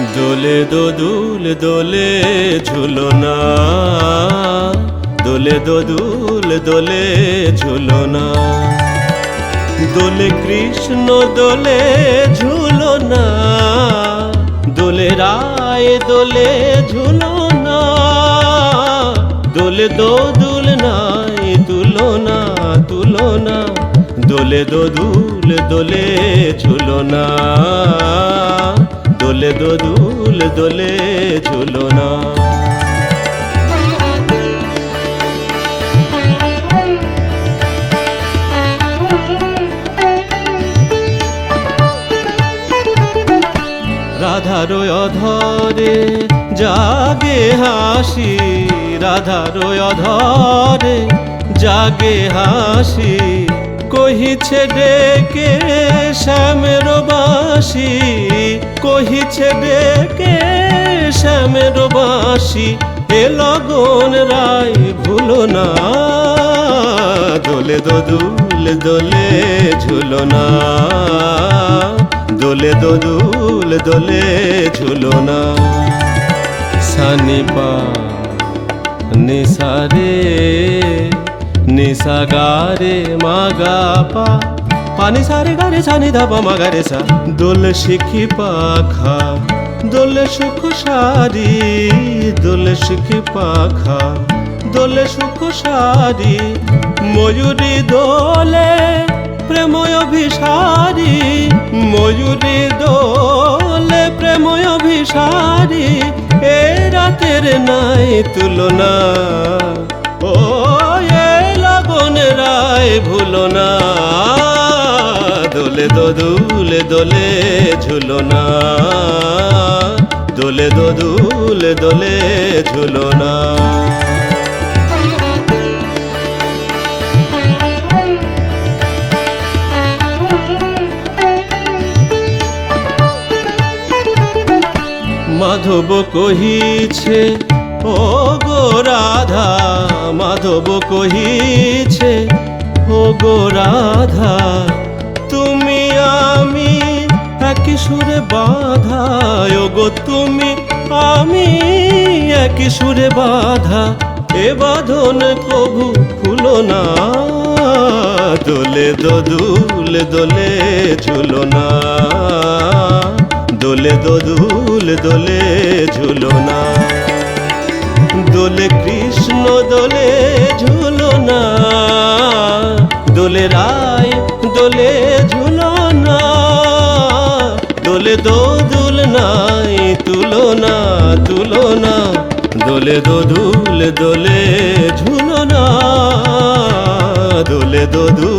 দোলে দোদুল দোলে ঝুলনা। দোলে দোদুল দোলে ঝুলনা। দোলে কৃষ্ণ, দোলে ঝুলনা। দোলে রায়, দোলে ঝুলনা। দোলে দোদুল নাই, তুলনা তুলনা। দোলে দোদুল দোলে ঝুলনা। দোলে দোদুল দোলে ঝুলনা রাধার অধরে জাগে হাসি রাধার অধরে জাগে হাসি কহিছে ডেকে শ্যামের বাসি। কহিছে ডেকে, শ্যামের বাসি এ লগন রায়, ভুলো না। দোলে দোদুল দোলে ঝুলো না। দোলে দোদুল দোলে ঝুলো না। সানি পা নিসারে নিসা গারে, মাগা পা পানি সারে গারে সানি ধাপা মাগারে সা। দোল শিখি পাখা, দোলে সুখ সারি, দোলে শিখি পাখা, দোলে সুখ সারি। ময়ূরী দোলে প্রেময় অভিসারি, ময়ূরী দোলে প্রেময় অভিসারি। এ রাতের নাই তুলনা, ও এ লগন রায় ভুলো না দোলে দোদুলে দোলে ঝুলো না। দোলে দোদুলে দোলে ঝুলো না। মাধব কহিছে, ও গো রাধা মাধব কহিছে, ও গো রাধা সুরে বাধা গো তুমি। আমি একই সুরে বাধা, এ বাঁধন কভু খুলো না। দোলে দোদুল দোলে ঝুলো না। দোলে দোদুল দোলে ঝুলো না। দোলে কৃষ্ণ, দোলে ঝুলো না। দোলে রায়, দোলে ঝুলো দোলে দো দুল নাই তুলনা তুলনা দোলে দো দুল দোলে ঝুলো না। দোলে দোলে